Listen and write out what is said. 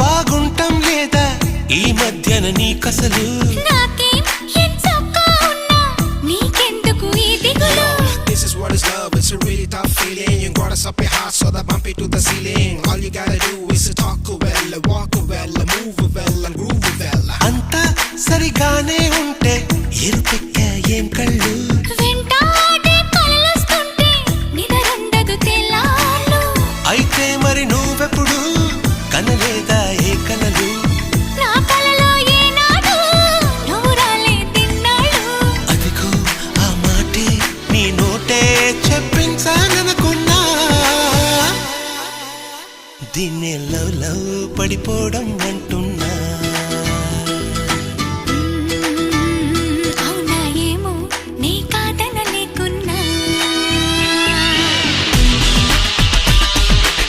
బాగుంటాం లేదా ఈ మధ్యన నీకసలు నాకేం ఎంచక్కా ఉన్నా నీకెందుకు ఈ దిగులు This is what is love, it's a really tough feeling. You got us up your heart, so that bump it to the ceiling. All you gotta do is talk well, walk well, move well, and groove well. అంతా సరిగానే ఉంటే ఎరుపెక్క ఏం కళ్ళు అయితే మరి నువ్వెప్పుడు దీన్నే love love పడిపోవడం అంటుంది